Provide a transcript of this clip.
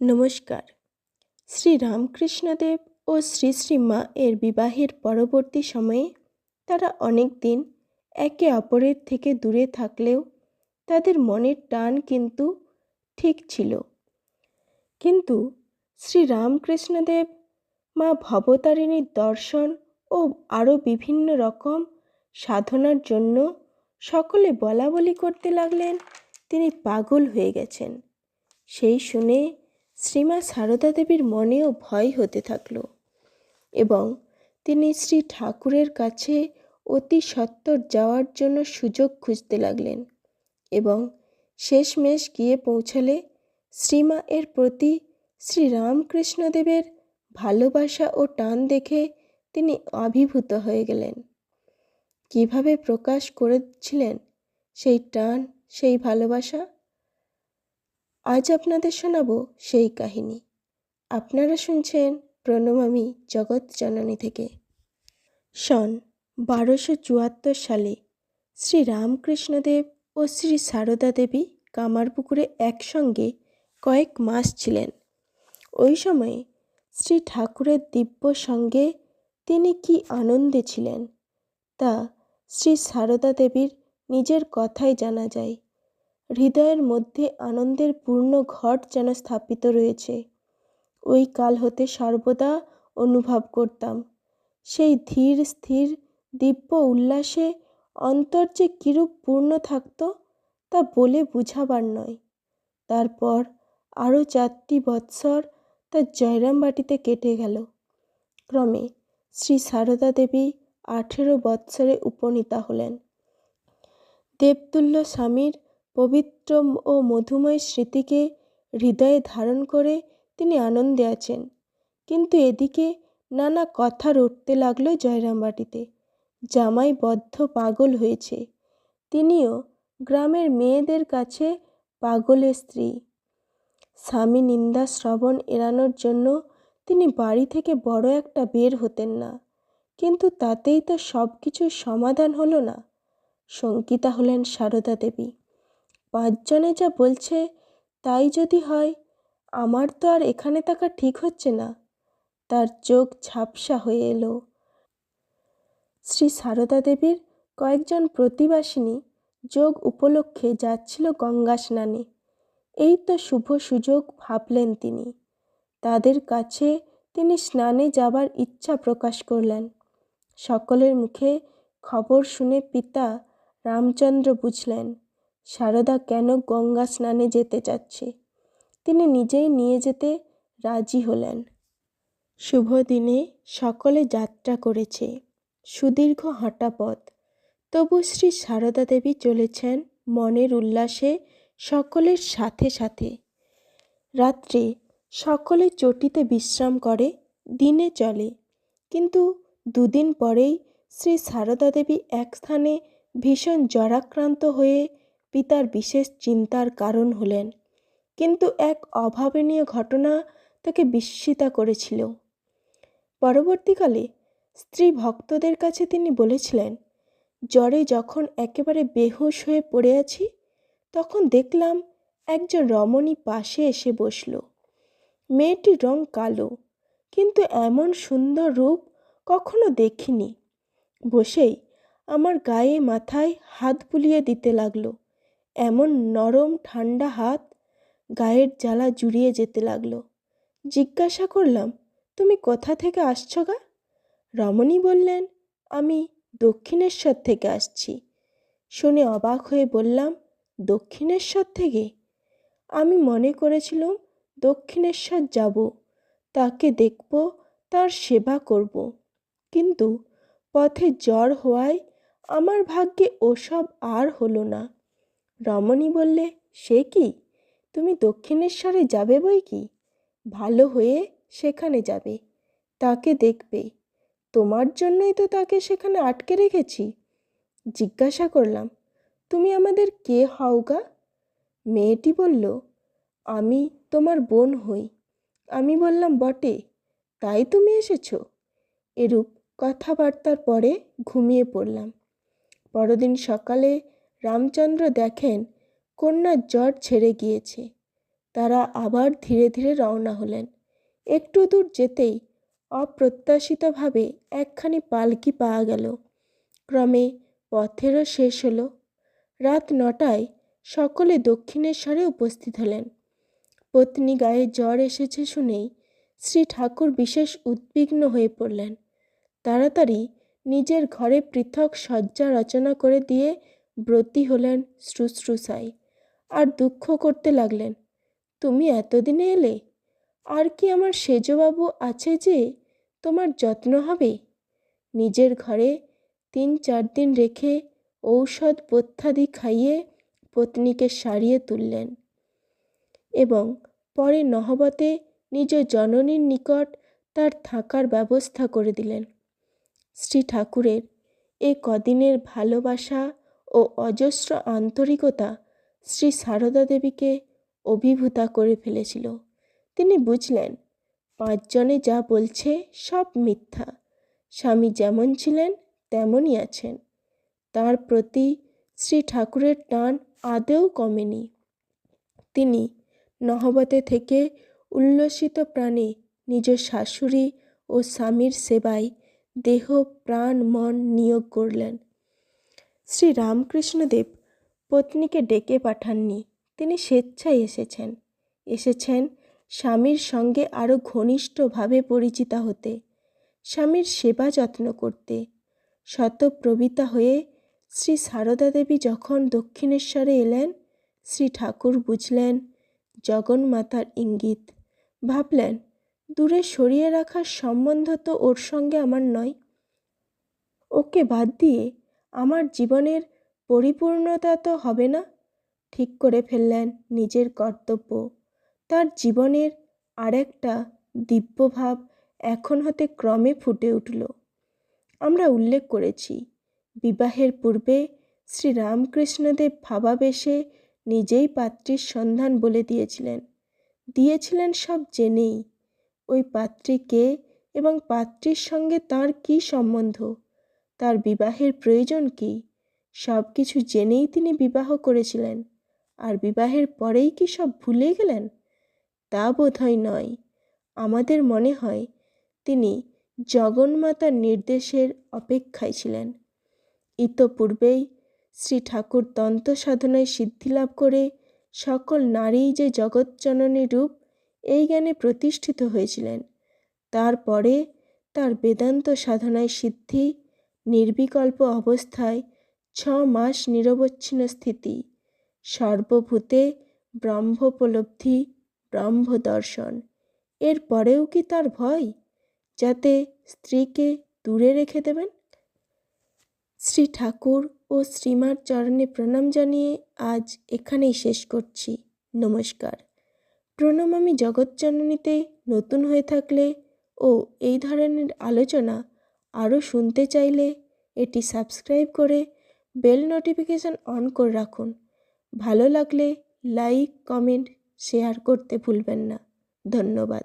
নমস্কার। শ্রী রামকৃষ্ণদেব ও শ্রী শ্রী মা এর বিবাহের পরবর্তী সময়ে তারা অনেক দিন একে অপরের থেকে দূরে থাকলেও তাদের মনের টান কিন্তু ঠিক ছিল। কিন্তু শ্রী রামকৃষ্ণদেব মা ভবতারিণীর দর্শন ও আরও বিভিন্ন রকম সাধনার জন্য সকলে বলা বলি করতে লাগলেন, তিনি পাগল হয়ে গেছেন। সেই শুনে শ্রীমা সারদা দেবীর মনেও ভয় হতে থাকল এবং তিনি শ্রী ঠাকুরের কাছে অতি সত্বর যাওয়ার জন্য সুযোগ খুঁজতে লাগলেন এবং শেষমেশ গিয়ে পৌঁছালে শ্রীমা এর প্রতি শ্রী রামকৃষ্ণদেবের ভালোবাসা ও টান দেখে তিনি আবির্ভূত হয়ে গেলেন। কীভাবে প্রকাশ করেছিলেন সেই টান, সেই ভালোবাসা? আজ আপনাদের শোনাবো সেই কাহিনী। আপনারা শুনছেন প্রণমামী জগৎ জননী থেকে। সন বারোশো চুয়াত্তর সালে শ্রী রামকৃষ্ণদেব ও শ্রী সারদা দেবী কামারপুকুরে একসঙ্গে কয়েক মাস ছিলেন। ওই সময়ে শ্রী ঠাকুরের দিব্য সঙ্গে তিনি কি আনন্দে ছিলেন, তা শ্রী সারদা দেবীর নিজের কথাই জানা যায়। হৃদয়ের মধ্যে আনন্দের পূর্ণ ঘট যেন স্থাপিত রয়েছে। ওই কাল হতে সর্বদা অনুভব করতাম। সেই ধীর, স্থির, দিব্য উল্লাসে অন্তর যে কিরূপ পূর্ণ থাকত তা বলে বুঝাবার নয়। তারপর আরও চারটি বৎসর তার জয়রামবাটিতে কেটে গেল। ক্রমে শ্রী সারদা দেবী আঠেরো বৎসরে উপনীতা হলেন। দেবতুল্য স্বামীর পবিত্র ও মধুময় স্মৃতিকে হৃদয়ে ধারণ করে তিনি আনন্দে আছেন। কিন্তু এদিকে নানা কথা রটতে লাগল জয়রামবাটিতে জামাই বদ্ধ পাগল হয়েছে। তিনিও গ্রামের মেয়েদের কাছে পাগলের স্ত্রী। স্বামী নিন্দা শ্রবণ এড়ানোর জন্য তিনি বাড়ি থেকে বড় একটা বের হতেন না। কিন্তু তাতেই তো সব কিছুর সমাধান হলো না। শঙ্কিতা হলেন সারদা দেবী। পাঁচজনে যা বলছে তাই যদি হয়, আমার তো আর এখানে থাকা ঠিক হচ্ছে না। তার চোখ ঝাপসা হয়ে এলো। শ্রী সারদা দেবীর কয়েকজন প্রতিবাসিনী যোগ উপলক্ষে যাচ্ছিল গঙ্গা স্নানে। এই তো শুভ সুযোগ ভাবলেন তিনি। তাদের কাছে তিনি স্নানে যাবার ইচ্ছা প্রকাশ করলেন। সকলের মুখে খবর শুনে পিতা রামচন্দ্র বুঝলেন সারদা কেন গঙ্গা স্নানে যেতে চাচ্ছে? তিনি নিজেই নিয়ে যেতে রাজি হলেন। শুভ দিনে সকলে যাত্রা করেছে। সুদীর্ঘ হাঁটা পথ। তবু শ্রী সারদা দেবী চলেছেন মনের উল্লাসে সকলের সাথে সাথে। রাত্রে সকলে চটিতে বিশ্রাম করে, দিনে চলে। কিন্তু দুদিন পরেই শ্রী সারদা দেবী এক স্থানে ভীষণ জ্বরাক্রান্ত হয়ে পিতার বিশেষ চিন্তার কারণ হলেন। কিন্তু এক অভাবনীয় ঘটনা তাকে বিস্মিতা করেছিল। পরবর্তীকালে স্ত্রী ভক্তদের কাছে তিনি বলেছিলেন, জ্বরে যখন একেবারে বেহুশ হয়ে পড়ে আছি, তখন দেখলাম একজন রমণী পাশে এসে বসল। মেয়েটির রং কালো, কিন্তু এমন সুন্দর রূপ কখনো দেখিনি। বসেই আমার গায়ে মাথায় হাত বুলিয়ে দিতে লাগল। এমন নরম ঠান্ডা হাত গায়ের জ্বালা জুড়িয়ে যেতে লাগল। জিজ্ঞাসা করলাম, তুমি কোথা থেকে আসছো গা? রমণী বললেন, আমি দক্ষিণেশ্বর থেকে আসছি। শুনে অবাক হয়ে বললাম, দক্ষিণেশ্বর থেকে? আমি মনে করেছিলাম দক্ষিণেশ্বর যাব, তাকে দেখব, তার সেবা করব। কিন্তু পথে জ্বর হওয়ায় আমার ভাগ্যে ওসব আর হলো না। রমণী বললে, সে কি? তুমি দক্ষিণেশ্বরে যাবে বই কি? ভালো হয়ে সেখানে যাবে, তাকে দেখবে। তোমার জন্যই তো তাকে সেখানে আটকে রেখেছি। জিজ্ঞাসা করলাম, তুমি আমাদের কে হও গা? মেয়েটি বলল, আমি তোমার বোন হই। আমি বললাম, বটে, তাই তুমি এসেছ? এরূপ কথাবার্তার পরে ঘুমিয়ে পড়লাম। পরদিন সকালে রামচন্দ্র দেখেন কন্যার জ্বর ছেড়ে গিয়েছে। তারা আবার ধীরে ধীরে রওনা হলেন। একটু দূর যেতেই অপ্রত্যাশিতভাবে একখানি পালকি পাওয়া গেল। ক্রমে পথেরও শেষ হলো। রাত নটায় সকলে দক্ষিণেশ্বরে উপস্থিত হলেন। পত্নী গায়ে জ্বর এসেছে শুনেই শ্রী ঠাকুর বিশেষ উদ্বিগ্ন হয়ে পড়লেন। তাড়াতাড়ি নিজের ঘরে পৃথক শয্যা রচনা করে দিয়ে ব্রতী হলেন শুশ্রূষায় আর দুঃখ করতে লাগলেন, তুমি এতদিনে এলে? আর কি আমার সেজবাবু আছে যে তোমার যত্ন হবে? নিজের ঘরে তিন চার দিন রেখে ঔষধ পথ্যাদি খাইয়ে পত্নীকে সারিয়ে তুললেন এবং পরে নহবতে নিজ জননীর নিকট তার থাকার ব্যবস্থা করে দিলেন। শ্রী ঠাকুরের এ কদিনের ভালোবাসা ও অজস্র আন্তরিকতা শ্রী সারদা দেবীকে অভিভূতা করে ফেলেছিল। তিনি বুঝলেন, পাঁচজনে যা বলছে সব মিথ্যা। স্বামী যেমন ছিলেন, তেমনই আছেন। তার প্রতি শ্রী ঠাকুরের টান আদেও কমেনি। তিনি নহবতে থেকে উল্লসিত প্রাণে নিজ শাশুড়ি ও স্বামীর সেবায় দেহ, প্রাণ, মন নিয়োগ করলেন। শ্রী রামকৃষ্ণদেব পত্নীকে ডেকে পাঠাননি। তিনি স্বেচ্ছায় এসেছেন। এসেছেন স্বামীর সঙ্গে আরও ঘনিষ্ঠভাবে পরিচিতা হতে, স্বামীর সেবা যত্ন করতে। শতপ্রবিতা হয়ে শ্রী সারদা দেবী যখন দক্ষিণেশ্বরে এলেন, শ্রী ঠাকুর বুঝলেন জগন্মাতার ইঙ্গিত। ভাবলেন, দূরে সরিয়ে রাখার সম্বন্ধ তো ওর সঙ্গে আমার নয়। ওকে বাদ দিয়ে আমার জীবনের পরিপূর্ণতা তো হবে না? ঠিক করে ফেললেন নিজের কর্তব্য। তার জীবনের আরেকটা দিব্যভাব এখন হতে ক্রমে ফুটে উঠল। আমরা উল্লেখ করেছি, বিবাহের পূর্বে শ্রী রামকৃষ্ণদেব ভাবাবেশে নিজেই পাত্রীর সন্ধান বলে দিয়েছিলেন। দিয়েছিলেন সব জেনেই। ওই পাত্রী কে এবং পাত্রীর সঙ্গে তার কি সম্বন্ধ? তার বিবাহের প্রয়োজন কি? সব কিছু জেনেই তিনি বিবাহ করেছিলেন। আর বিবাহের পরেই কি সব ভুলে গেলেন? তা বোধহয় নয়। আমাদের মনে হয় তিনি জগন্মাতার নির্দেশের অপেক্ষায় ছিলেন। ইতপূর্বেই শ্রী ঠাকুর তন্ত্র সাধনায় সিদ্ধিলাভ করে সকল নারীই যে জগৎজননী রূপ এই জ্ঞানে প্রতিষ্ঠিত হয়েছিলেন। তারপরে তার বেদান্ত সাধনায় সিদ্ধি নির্বিকল্প অবস্থায় ছ মাস নিরবচ্ছিন্ন স্থিতি। সর্বভূতে ব্রহ্মোপলব্ধি, ব্রহ্মদর্শন। এর পরেও কি তার ভয়? যাতে স্ত্রীকে দূরে রেখে দেবেন? শ্রী ঠাকুর ও শ্রীমার চরণে প্রণাম জানিয়ে আজ এখানেই শেষ করছি। নমস্কার। প্রণাম আমি জগৎজননীতে নতুন হয়ে থাকলে ও এই ধরনের আলোচনা আরও শুনতে চাইলে এটি সাবস্ক্রাইব করে বেল নোটিফিকেশান অন করে রাখুন। ভালো লাগলে লাইক, কমেন্ট, শেয়ার করতে ভুলবেন না। ধন্যবাদ।